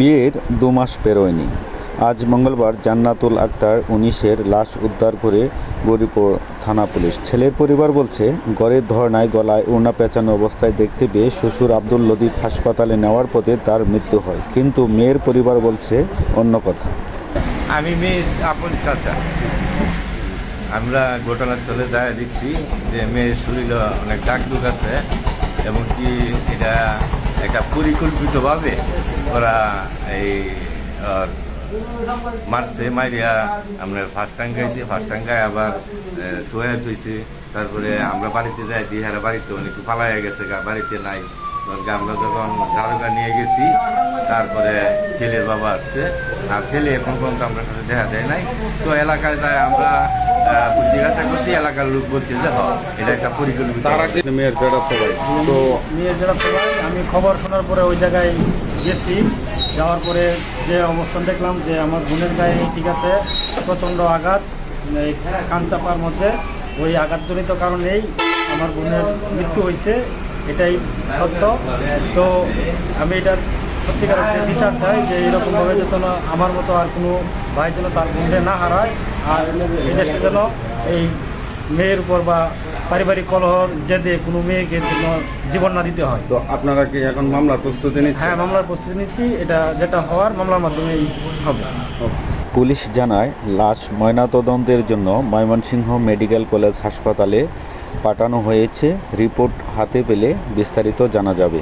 বিয়ের দু মাস পেরোয়নি। আজ মঙ্গলবার জান্নাতুল আক্তার উনিশের লাশ উদ্ধার করে গরিপুর থানা পুলিশ। ছেলের পরিবার বলছে গড়ের ধর্নায় গলায় উড়না পেঁচানো অবস্থায় দেখতে পেয়ে শ্বশুর আব্দুল লতিফ হাসপাতালে নেওয়ার পথে তার মৃত্যু হয়। কিন্তু মেয়ের পরিবার বলছে, অন্য কথা। আমি মেয়ের আপন চাচা। আমরা ঘটনাস্থলে যায় দেখছি যে মেয়ের শরীরে অনেক দাগ আছে, এবং কি এটা একটা পরিকল্পিতভাবে ওরা এই মারছে মারিয়া আমরা ফার্স্ট টাঙ্গাইছি ফার্স্ট টাঙ্গায় আবার সোয়া ধুইছি তারপরে আমরা বাড়িতে যাই দিহারা বাড়িতে অনেক পালাইয়া গেছে গা বাড়িতে নাই। তখন আমরা যখন দারোগা নিয়ে গেছি তারপরে ছেলের বাবা আসছে। আর ছেলে এখন পর্যন্ত আমরা সাথে দেখা দেয় নাই। তো এলাকায় যায় আমরা জিজ্ঞাসা করছি এলাকার লোক বলছে যে হ এটা একটা পরিকল্পিত তারা মেয়ের জড়াতে ভাই তো যাওয়ার সময় আমি খবর শোনার পরে ওই জায়গায় গেছি, যাওয়ার পরে যে অবস্থান দেখলাম যে আমার বোনের গায়ে ঠিক আছে, প্রচণ্ড আঘাত, এই চাপার মধ্যে। ওই আঘাতজনিত কারণেই আমার বোনের মৃত্যু হয়েছে, এটাই সত্য। তো আমি এটার সত্যিকার বিচার চাই যে এরকমভাবে যেন আমার মতো আর কোনো ভাই যেন তার বোনকে না হারায়, আর এই দেশে যেন এই মেয়ের উপর বা পারিবারিক কলহ যেতে কোনো মেয়েকে যেন জীবন না দিতে হয়। তো আপনারা কি এখন মামলার প্রস্তুতি নিচ্ছেন? হ্যাঁ মামলার প্রস্তুতি নিচ্ছি। এটা যেটা হওয়ার মামলার মাধ্যমে হবে। পুলিশ জানায় লাশ ময়নাতদন্তের জন্য ময়মনসিংহ মেডিকেল কলেজ হাসপাতালে পাঠানো হয়েছে। রিপোর্ট হাতে পেলে বিস্তারিত জানা যাবে।